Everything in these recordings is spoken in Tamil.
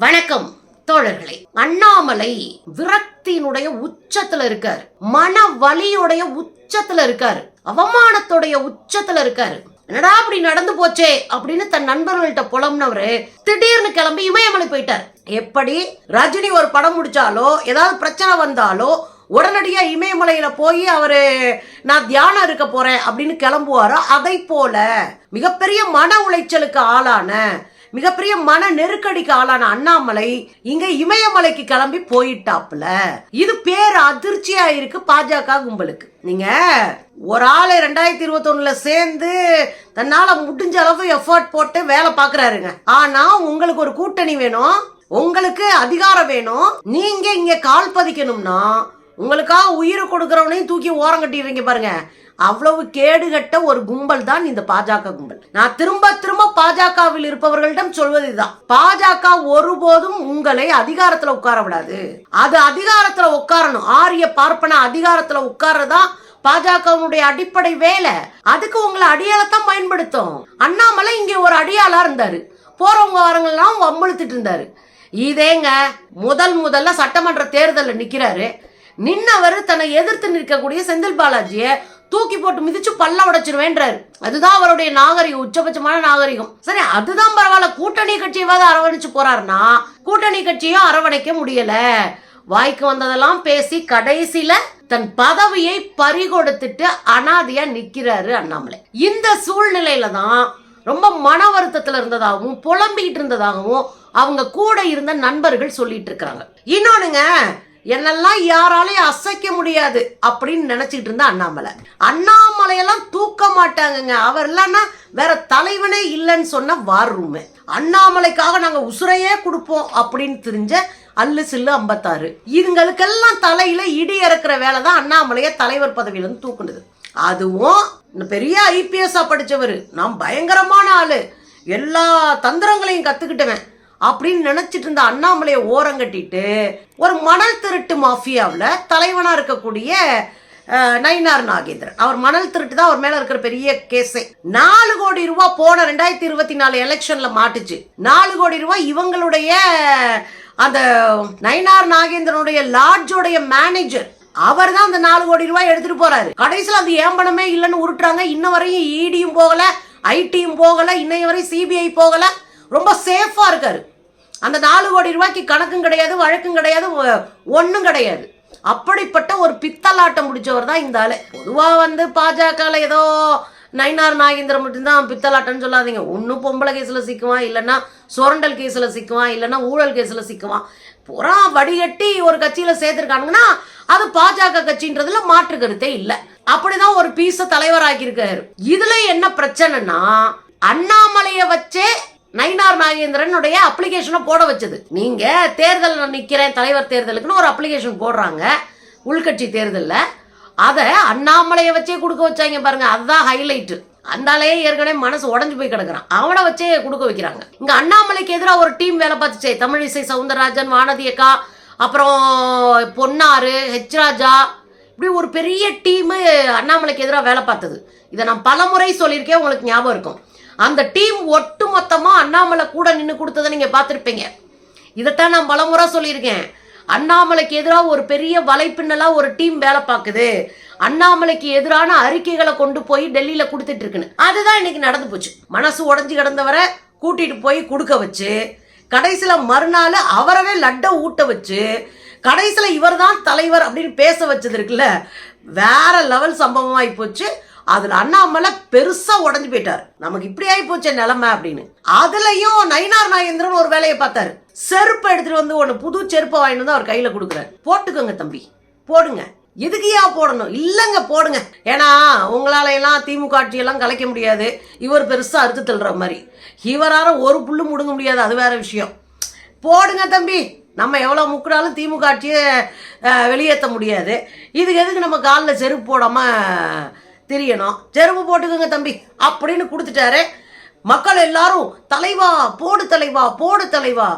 வணக்கம் தோழர்களே. அண்ணாமலை விரக்தியினுடைய உச்சத்துல இருக்கார். மன வலியுடைய உச்சத்துல இருக்கார். அவமானத்துடைய உச்சத்துல இருக்காரு. என்னடா அப்படி நடந்து போச்சே அப்படின்னு தன் நண்பர்கள்ட்ட புலம்னவரு திடீர்னு கிளம்பி இமயமலை போயிட்டார். எப்படி? ரஜினி ஒரு படம் முடிச்சாலோ ஏதாவது பிரச்சனை வந்தாலோ உடனடியாக இமயமலையில் போய் அவர் நான் தியானம் இருக்க போகிறேன் அப்படின்னு கிளம்புவாரோ அதை போல மிகப்பெரிய மன உளைச்சலுக்கு ஆளான மிகப்பெரிய மன நெருக்கடிக்கு ஆளான அண்ணாமலை இங்க இமயமலைக்கு கிளம்பி போயிட்டாப்புல. இது பேர் அதிர்ச்சியா இருக்கு பாஜக கும்பலுக்கு. நீங்க ஒரு ஆளு ரெண்டாயிரத்தி இருபத்தொன்னுல சேர்ந்து தன்னால முடிஞ்ச அளவு எஃபர்ட் போட்டு வேலை பாக்குறாருங்க ஆனா உங்களுக்கு ஒரு கூட்டணி வேணும் உங்களுக்கு அதிகாரம் வேணும் நீங்க இங்க கால் பதிக்கணும்னா உங்களுக்காக உயிரை கொடுக்கறவனையும் தூக்கி ஓரம் கட்டிடுறீங்க பாருங்க. அவ்வளவு கேடுகட்ட ஒரு கும்பல் தான் இந்த பாஜக கும்பல். நான் திரும்ப திரும்ப பாஜகவில் இருப்பவர்களிடம் சொல்வது இதுதான் பாஜக ஒருபோதும் உங்களை அதிகாரத்துல உட்கார விடாது. அது அதிகாரத்துல உட்காரணும். ஆரிய பார்ப்பன அதிகாரத்துல உட்கார்றதா பாஜகவுடைய அடிப்படை வேலை. அதுக்கு உங்களை அடியாளத்தான் பயன்படுத்தும். அண்ணாமலை இங்க ஒரு அடியாளா இருந்தாரு. போறவங்க வரவங்கெல்லாம் வம்பழுத்துட்டு இருந்தாரு. இதேங்க முதல் முதல்ல சட்டமன்ற தேர்தலில் நிக்கிறாரு. நின்னவர் தன்னை எதிர்த்து நிற்கக்கூடிய செந்தில் பாலாஜியை தூக்கி போட்டு மிதிச்சு பல்ல உடைச்சிருவேன்றாரு. அதுதான் அவருடைய நாகரிகம் உச்சபட்சமான நாகரிகம். சரி அதுதான் பரவாயில்ல. கூட்டணி கட்சியவாத அரவணைச்சு போறாருன்னா கூட்டணி கட்சியும் அரவணைக்க முடியல. வாய்க்கு வந்ததெல்லாம் பேசி கடைசியில தன் பதவியை பறிகொடுத்துட்டு அனாதியா நிக்கிறாரு அண்ணாமலை. இந்த சூழ்நிலையில தான் ரொம்ப மன வருத்தத்துல இருந்ததாகவும் புலம்பிக்கிட்டு இருந்ததாகவும் அவங்க கூட இருந்த நண்பர்கள் சொல்லிட்டு இருக்காங்க இன்னொன்னுங்க என்னெல்லாம் யாராலையும் அசைக்க முடியாது அப்படின்னு நினைச்சிட்டு இருந்தா அண்ணாமலை. அண்ணாமலையெல்லாம் தூக்க மாட்டாங்கங்க. அவர் இல்லைன்னா வேற தலைவனே இல்லைன்னு சொன்ன வார் ரூமு. அண்ணாமலைக்காக நாங்க உசுரையே கொடுப்போம் அப்படின்னு தெரிஞ்ச அல்லு சில்லு ஐம்பத்தாறு. இதுங்களுக்கெல்லாம் தலையில இடி இறக்குற வேலை தான் அண்ணாமலைய தலைவர் பதவியிலேருந்து தூக்குனது. அதுவும் பெரிய ஐபிஎஸ்ஸா படிச்சவர். நான் பயங்கரமான ஆளு. எல்லா தந்திரங்களையும் கற்றுக்கிட்டவன் அப்படின்னு நினைச்சிட்டு இருந்த அண்ணாமலையை ஓரங்கட்டிட்டு ஒரு மணல் திருட்டு மாஃபியாவில் தலைவனாக இருக்கக்கூடிய நயினார் நாகேந்திரன். அவர் மணல் திருட்டு தான் அவர் மேல இருக்கிற பெரிய கேஸே. நாலு கோடி ரூபாய் போன ரெண்டாயிரத்தி இருபத்தி நாலு எலெக்ஷன்ல மாட்டுச்சு. நாலு கோடி ரூபாய் இவங்களுடைய அந்த நயினார் நாகேந்திரனுடைய லாட்ஜோடைய மேனேஜர். அவர் தான் அந்த நாலு கோடி ரூபாய் எடுத்துட்டு போறாரு. கடைசியில் அது ஏம்பனமே இல்லைன்னு உருட்டுறாங்க. இன்ன வரையும் இடியும் போகல ஐடியும் போகல இன்னைய வரையும் சிபிஐ போகல. ரொம்ப சேஃபா இருக்காரு. அந்த நாலு கோடி ரூபாய்க்கு கணக்கும் கிடையாது வழக்கும் கிடையாது ஒன்றும் கிடையாது. அப்படிப்பட்ட ஒரு பித்தலாட்டம் முடிச்சவர் தான் இந்த ஆளு. பொதுவாக வந்து பாஜகவில் ஏதோ நயினார் நாகேந்திரம் மட்டும்தான் பித்தலாட்டம்னு சொல்லாதீங்க. ஒன்றும் பொம்பளை கேஸில் சிக்குவான் இல்லைன்னா சுரண்டல் கேஸில் சிக்குவான் இல்லைன்னா ஊழல் கேஸில் சிக்குவான். புறா வடிகட்டி ஒரு கட்சியில் சேர்த்துருக்கானுங்கன்னா அது பாஜக கட்சின்றதுல மாற்று கருத்தே இல்லை. அப்படிதான் ஒரு பீஸை தலைவராக்கியிருக்காரு. இதுல என்ன பிரச்சனைனா அண்ணாமலையை வச்சே நயினார் நாகேந்திரனுடைய அப்ளிகேஷனை போட வச்சது. நீங்க தேர்தல் நிற்கிறேன் தலைவர் தேர்தலுக்குன்னு ஒரு அப்ளிகேஷன் போடுறாங்க உள்கட்சி தேர்தலில். அதை அண்ணாமலையை வச்சே கொடுக்க வச்சாங்க பாருங்க அதுதான் ஹைலைட்டு அந்தாலேயே ஏற்கனவே மனசு உடஞ்சு போய் கிடக்குறான். அவனை வச்சே கொடுக்க வைக்கிறாங்க. இங்க அண்ணாமலைக்கு எதிராக ஒரு டீம் வேலை பார்த்துச்சே தமிழிசை சவுந்தரராஜன் வானதி அக்கா அப்புறம் பொன்னாரு ஹெச் ராஜா. இப்படி ஒரு பெரிய டீமு அண்ணாமலைக்கு எதிராக வேலை பார்த்தது. இதை நான் பலமுறை சொல்லியிருக்கேன் உங்களுக்கு ஞாபகம் இருக்கும். அந்த டீம் ஒட்டு மொத்தமாக அண்ணாமலை கூட நின்று கொடுத்ததை நீங்கள் பார்த்துருப்பீங்க. இதைத்தான் நான் பலமுறை சொல்லியிருக்கேன். அண்ணாமலைக்கு எதிராக ஒரு பெரிய வலைப்பின்னலாக ஒரு டீம் வேலை பார்க்குது. அண்ணாமலைக்கு எதிரான அறிக்கைகளை கொண்டு போய் டெல்லியில் கொடுத்துட்டு இருக்குன்னு அதுதான் இன்னைக்கு நடந்து போச்சு. மனசு உடஞ்சி கிடந்தவரை கூட்டிட்டு போய் கொடுக்க வச்சு கடைசியில் மறுநாள் அவரவே லட்டை ஊட்ட வச்சு கடைசியில் இவர் தான் தலைவர் அப்படின்னு பேச வச்சது இருக்குல்ல வேற லெவல் சம்பவமாகி போச்சு. அதுல அண்ணாமலை பெருசா உடஞ்சு போயிட்டார். நமக்கு இப்படி ஆகி போச்சே நிலைமை அப்படின்னு. அதுலயும் நயினார் நாகேந்திரன் ஒரு வேலையை பார்த்தாரு. செருப்பு எடுத்துட்டு வந்து ஒன்று புது செருப்பை வாங்கிட்டு வந்து அவர் கையில கொடுக்குறாரு. போட்டுக்கோங்க தம்பி. போடுங்க. எதுக்குயா போடணும்? இல்லைங்க போடுங்க. ஏன்னா உங்களால எல்லாம் திமுக ஆட்சியெல்லாம் கலைக்க முடியாது. இவர் பெருசா அறுத்து தள்ளுற மாதிரி. இவரால ஒரு புல்லு முடுங்க முடியாது. அது வேற விஷயம். போடுங்க தம்பி. நம்ம எவ்வளோ முக்குனாலும் திமுக ஆட்சியை வெளியேற்ற முடியாது. இதுக்கு எதுக்கு நம்ம காலில் செருப்பு போடாமல் தெரியணும். செருப்பு போட்டுக்கோங்க தம்பி. அப்படின்னு கொடுத்துட்டாரு. மக்கள் எல்லாரும் தலைவா போடு தலைவா போடு தலைவா.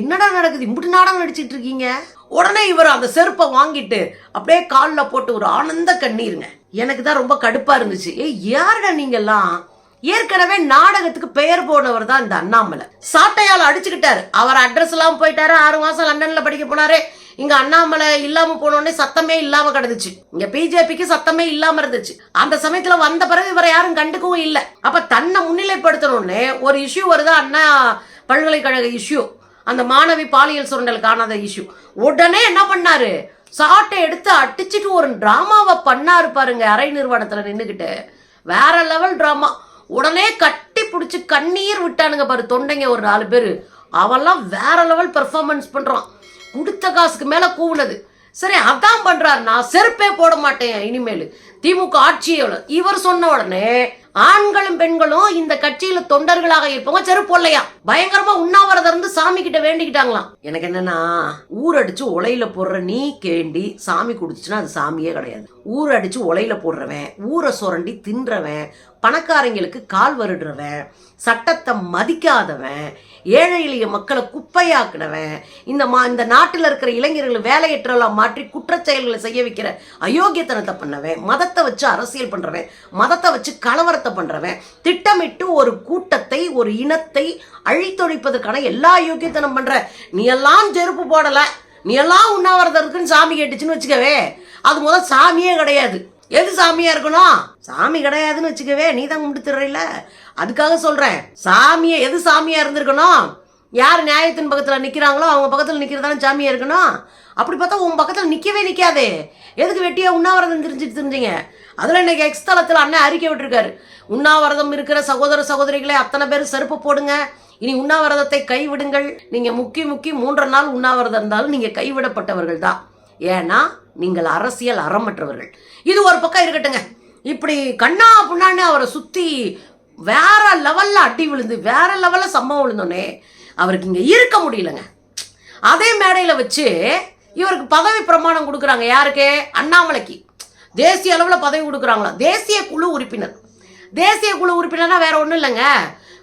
என்னடா நடக்குது? இம்புட்டு நாடகம் நடிச்சிட்டு இருக்கீங்க? உடனே இவர் அந்த செருப்பை வாங்கிட்டு அப்படியே காலில் போட்டு ஒரு ஆனந்த கண்ணீருங்க. எனக்கு தான் ரொம்ப கடுப்பா இருந்துச்சு. ஏய் யாருடா நீங்கெல்லாம்? ஏற்கனவே நாடகத்துக்கு பெயர் போனவர் தான் இந்த அண்ணாமலை. சாட்டையால் அடிச்சுக்கிட்டாரு. அவர் அட்ரஸ் எல்லாம் போயிட்டாரு. ஆறு மாசம் லண்டன்ல படிக்க போனாரு. இங்க அண்ணாமலை இல்லாம போனோடனே சத்தமே இல்லாம கிடந்துச்சு. இங்க பிஜேபிக்கு சத்தமே இல்லாம இருந்துச்சு. அந்த சமயத்துல வந்த பிறகு இவரை யாரும் கண்டுக்கவும் இல்லை. அப்ப தன்னை முன்னிலைப்படுத்தணும்னு ஒரு இஷ்யூ வருது? அண்ணா பல்கலைக்கழக இஷ்யூ அந்த மாணவி பாலியல் சுரண்டல் காணாத இஷ்யூ உடனே என்ன பண்ணாரு? சாட்டை எடுத்து அடிச்சிட்டு ஒரு டிராமாவை பண்ணாரு பாருங்க அரை நிறுவனத்துல நின்றுக்கிட்டு வேற லெவல் டிராமா உடனே கட்டி பிடிச்சி கண்ணீர் விட்டானுங்க பாரு தொண்டைங்க ஒரு நாலு பேர். அவெல்லாம் வேற லெவல் பெர்ஃபார்மன்ஸ் பண்றான். கொடுத்த காசுக்கு மேலே கூவுனது. சரி அதான் பண்ணுறாரு நான் செருப்பே போட மாட்டேன் இனிமேல். திமுக ஆட்சியோட இவர் சொன்ன உடனே ஆண்களும் பெண்களும் இந்த கட்சியில தொண்டர்களாக இருப்பவங்க செருப்பொல்லையா பயங்கரமா உண்ணாவிரதம் இருந்து சாமி கிட்ட வேண்டிக்கிட்டாங்களாம். எனக்கு என்னன்னா ஊரடிச்சு உலையில போடுற நீ கேண்டி சாமி குடிச்சுன்னா அது சாமியே கிடையாது. ஊரடிச்சு உலையில போடுறவன் ஊரை சுரண்டி தின்றவன் பணக்காரங்களுக்கு கால் வருடுறவன் சட்டத்தை மதிக்காதவன் ஏழை எளிய மக்களை குப்பையாக்குனவன் இந்த மா இந்த நாட்டில் இருக்கிற இளைஞர்களை வேலையற்றலாம் மாற்றி குற்றச்செயல்களை செய்ய வைக்கிற அயோக்கியத்தனத்தை பண்ணவன் மதத்தை வச்சு அரசியல் பண்ணுறவன் மதத்தை வச்சு கலவரத்தை பண்ணுறவன் திட்டமிட்டு ஒரு கூட்டத்தை ஒரு இனத்தை அழித்தொழிப்பதற்கான எல்லா யோக்கியத்தனம் பண்ணுற நீ எல்லாம் செருப்பு போடலை. நீ எல்லாம் உண்ணாவிரதம் இருக்குன்னு சாமி கேட்டுச்சுன்னு வச்சுக்கவே அது முதல் சாமியே கிடையாது. எது சாமியா இருக்கணும்? சாமி கிடையாதுன்னு வச்சுக்கவே நீ தான் கும்பிட்டு அதுக்காக சொல்றேன் சாமியை எது சாமியா இருந்திருக்கணும்? யார் நியாயத்தின் பக்கத்தில் நிற்கிறாங்களோ அவங்க பக்கத்தில் நிற்கிறதான ஜாமியாக இருக்கணும்? அப்படி பார்த்தா உன் பக்கத்தில் நிற்கவே நிற்காது எதுக்கு வெட்டியா உண்ணாவிரதம் தெரிஞ்சுட்டு தெரிஞ்சீங்க அதில் இன்னைக்கு எக்ஸ் தளத்தில் அண்ணன் அறிக்கை விட்டுருக்காரு. உண்ணாவிரதம் இருக்கிற சகோதர சகோதரிகளை அத்தனை பேர் செருப்பு போடுங்க. இனி உண்ணாவிரதத்தை கைவிடுங்கள். நீங்கள் முக்கி முக்கி மூன்றரை நாள் உண்ணாவிரதம் இருந்தாலும் நீங்கள் கைவிடப்பட்டவர்கள் தான் ஏன்னா நீங்கள் அரசியல் அறமற்றவர்கள். இது ஒரு பக்கம் இருக்கட்டுங்க. இப்படி கண்ணா புண்ணான்னு அவரை சுற்றி வேற லெவலில் அடி விழுந்து வேற லெவலில் சம்பவம் விழுந்தோன்னே அவருக்கு இங்கே இருக்க முடியலங்க. அதே மேடையில் வச்சு இவருக்கு பதவி பிரமாணம் கொடுக்குறாங்க. யாருக்கு? அண்ணாமலைக்கு. தேசிய அளவில் பதவி கொடுக்குறாங்களா தேசிய குழு உறுப்பினர். தேசிய குழு உறுப்பினர்னா வேற ஒன்றும் இல்லைங்க.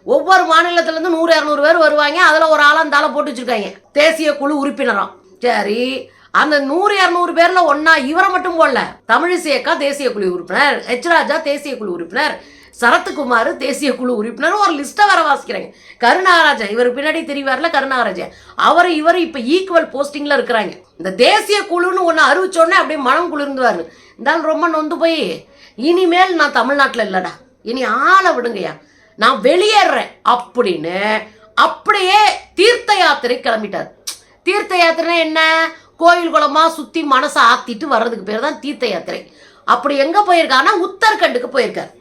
ஒவ்வொரு மாநிலத்திலேருந்து நூறு இரநூறு பேர் வருவாங்க. அதில் ஒரு ஆளாக அந்த ஆளை போட்டு வச்சிருக்காங்க. தேசிய குழு உறுப்பினராம். சரி. அந்த நூறு இரநூறு பேரில் ஒன்றா இவரை மட்டும் போடல. தமிழிசையக்கா தேசிய குழு உறுப்பினர். ஹெச்ராஜா தேசிய குழு உறுப்பினர். சரத்குமார் தேசிய குழு உறுப்பினர். ஒரு லிஸ்ட்டை வர வாசிக்கிறாங்க. கருணாராஜன் இவர் பின்னாடி தெரிவார்ல கருணாராஜன் அவர் இவர் இப்போ ஈக்குவல் போஸ்டிங்கில் இருக்கிறாங்க. இந்த தேசிய குழுன்னு ஒன்று அறிவிச்சோடனே அப்படியே மனம் குளிர்ந்துவாரு. இருந்தாலும் ரொம்ப நொந்து போய் இனிமேல் நான் தமிழ்நாட்டில் இல்லைடா. இனி ஆளை விடுங்கய்யா. நான் வெளியேறேன். அப்படின்னு அப்படியே தீர்த்த யாத்திரை கிளம்பிட்டார். தீர்த்த யாத்திரை என்ன? கோயில் குளமாக சுற்றி மனசை ஆத்திட்டு வர்றதுக்கு பேர் தான் தீர்த்த யாத்திரை. அப்படி எங்கே போயிருக்காருன்னா உத்தரகண்டுக்கு போயிருக்கார்.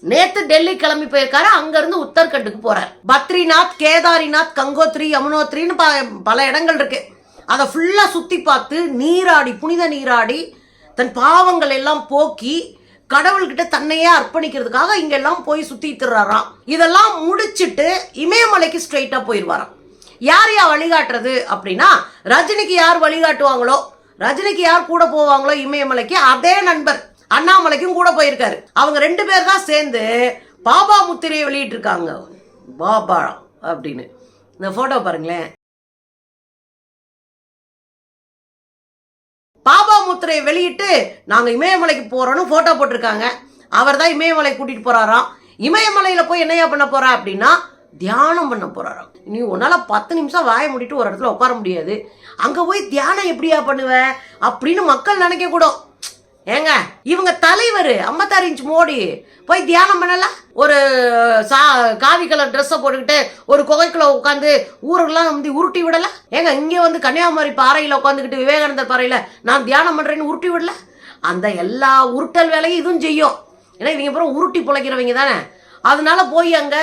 நேத்து டெல்லி கிளம்பி போயிருக்காரு. அங்க இருந்து உத்தரகண்டுக்கு போறார். பத்ரிநாத் கேதாரிநாத் கங்கோத்ரி யமுனோத்ரின்னு ப- பல இடங்கள் இருக்கு. அதை ஃபுல்லா சுத்தி பார்த்து நீராடி புனித நீராடி தன் பாவங்கள் எல்லாம் போக்கி கடவுள்கிட்ட தன்னையே அர்ப்பணிக்கிறதுக்காக இங்கெல்லாம் போய் சுத்திட்டுறாராம். திர்றாராம் இதெல்லாம் முடிச்சுட்டு இமயமலைக்கு ஸ்ட்ரெயிட்டாக போயிடுவாராம் யார் யார் வழிகாட்டுறது அப்படின்னா ரஜினிக்கு யார் வழிகாட்டுவாங்களோ ரஜினிக்கு யார் கூட போவாங்களோ இமயமலைக்கு அதே நண்பர். அண்ணாமலைக்கும் கூட போயிருக்காரு. அவங்க ரெண்டு பேர் தான் சேர்ந்து பாபா முத்திரையை வெளியிட்டு இருக்காங்க பாபா அப்படின்னு. இந்த போட்டோ பாருங்களேன். பாபா முத்திரையை வெளியிட்டு நாங்க இமயமலைக்கு போறோம்னு போட்டோ போட்டிருக்காங்க. அவர் தான் இமயமலை கூட்டிட்டு போறாராம். இமயமலையில போய் என்னையா பண்ண போறா அப்படின்னா தியானம் பண்ண போறாராம். நீ உன்னால பத்து நிமிஷம் வாய மூடிட்டு ஒரு இடத்துல உட்கார முடியாது. அங்க போய் தியானம் எப்படியா பண்ணுவ அப்படின்னு மக்கள் நினைக்க கூடும் ஏங்க இவங்க தலைவர் ஐம்பத்தாறு இன்ச் மோடி. போய் தியானம் பண்ணல ஒரு சா காவி கலர் ட்ரெஸ்ஸை போட்டுக்கிட்டு ஒரு குகைக்குள்ள உட்காந்து ஊருக்குலாம் வந்து உருட்டி விடல ஏங்க இங்கே வந்து கன்னியாகுமரி பாறையில் உட்காந்துக்கிட்டு விவேகானந்தர் பாறையில் நான் தியானம் பண்ணுறேன்னு உருட்டி விடல? அந்த எல்லா உருட்டல் வேலையும் இதுவும் செய்யும். ஏன்னா இவங்க அப்புறம் உருட்டி பிழைக்கிறவங்க தானே. அதனால போய் அங்கே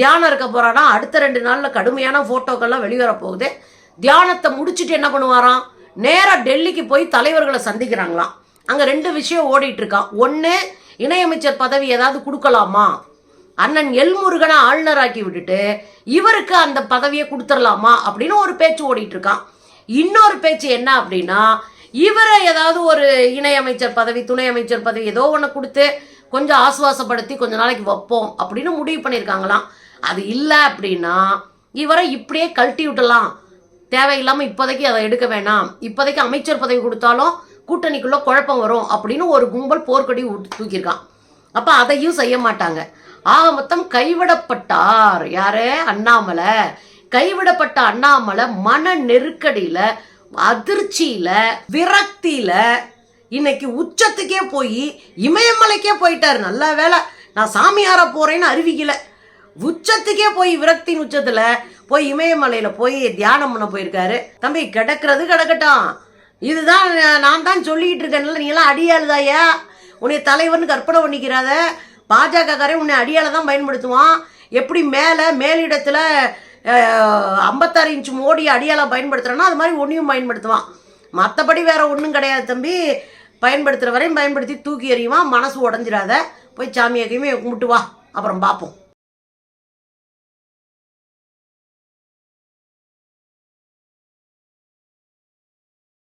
தியானம் இருக்க போகிறானா அடுத்த ரெண்டு நாளில் கடுமையான ஃபோட்டோக்கள்லாம் வெளிவர போகுது. தியானத்தை முடிச்சுட்டு என்ன பண்ணுவாராம்? நேராக டெல்லிக்கு போய் தலைவர்களை சந்திக்கிறாங்களாம். அங்கே ரெண்டு விஷயம் ஓடிட்டு இருக்கான். ஒன்று இணையமைச்சர் பதவி ஏதாவது கொடுக்கலாமா? அண்ணன் எல்முருகனை ஆளுநராக்கி விட்டுட்டு இவருக்கு அந்த பதவியை கொடுத்துடலாமா அப்படின்னு ஒரு பேச்சு ஓடிட்டு இருக்கான். இன்னொரு பேச்சு என்ன அப்படின்னா இவரை ஏதாவது ஒரு இணையமைச்சர் பதவி துணை அமைச்சர் பதவி ஏதோ ஒன்று கொடுத்து கொஞ்சம் ஆசுவாசப்படுத்தி கொஞ்ச நாளைக்கு வைப்போம் அப்படின்னு முடிவு பண்ணியிருக்காங்களாம். அது இல்லை அப்படின்னா இவரை இப்படியே கழட்டி விட்டலாம் தேவையில்லாமல் இப்போதைக்கு அதை எடுக்க வேணாம். இப்போதைக்கு அமைச்சர் பதவி கொடுத்தாலும் கூட்டணிக்குள்ளே குழப்பம் வரும் அப்படின்னு ஒரு கும்பல் போர்க்கொடி தூக்கியிருக்கான். அப்போ அதையும் செய்ய மாட்டாங்க. ஆக மொத்தம் கைவிடப்பட்டார். யாரு? அண்ணாமலை. கைவிடப்பட்ட அண்ணாமலை மன நெருக்கடியில் அதிர்ச்சியில் விரக்தியில் இன்னைக்கு உச்சத்துக்கே போய் இமயமலைக்கே போயிட்டார். நல்ல வேலை நான் சாமியார போகிறேன்னு அறிவிக்கல. உச்சத்துக்கே போய் விரக்தியின் உச்சத்தில் போய் இமயமலையில் போய் தியானம் பண்ண போயிருக்காரு. தம்பி கிடக்கிறது கிடக்கட்டும். இதுதான் நான் தான் சொல்லிக்கிட்டு இருக்கேன்ல நீ எல்லாம் அடியாளுதாயா. உன்னை தலைவர்னு கற்பனை பண்ணிக்கிறாத. பாஜகக்காரன் உன்னை அடியால தான் பயன்படுத்துவான். எப்படி மேலே மேலிடத்தில் ஐம்பத்தாறு இன்ச் மோடி அடியால பயன்படுத்துகிறானோ அது மாதிரி ஒன்றையும் பயன்படுத்துவான். மற்றபடி வேற ஒன்றும் கிடையாது தம்பி. பயன்படுத்துகிற வரையும் பயன்படுத்தி தூக்கி எறியுமா மனசு உடஞ்சிடாத. போய் சாமியாக்கையுமே கும்பிட்டு வா. அப்புறம் பார்ப்போம்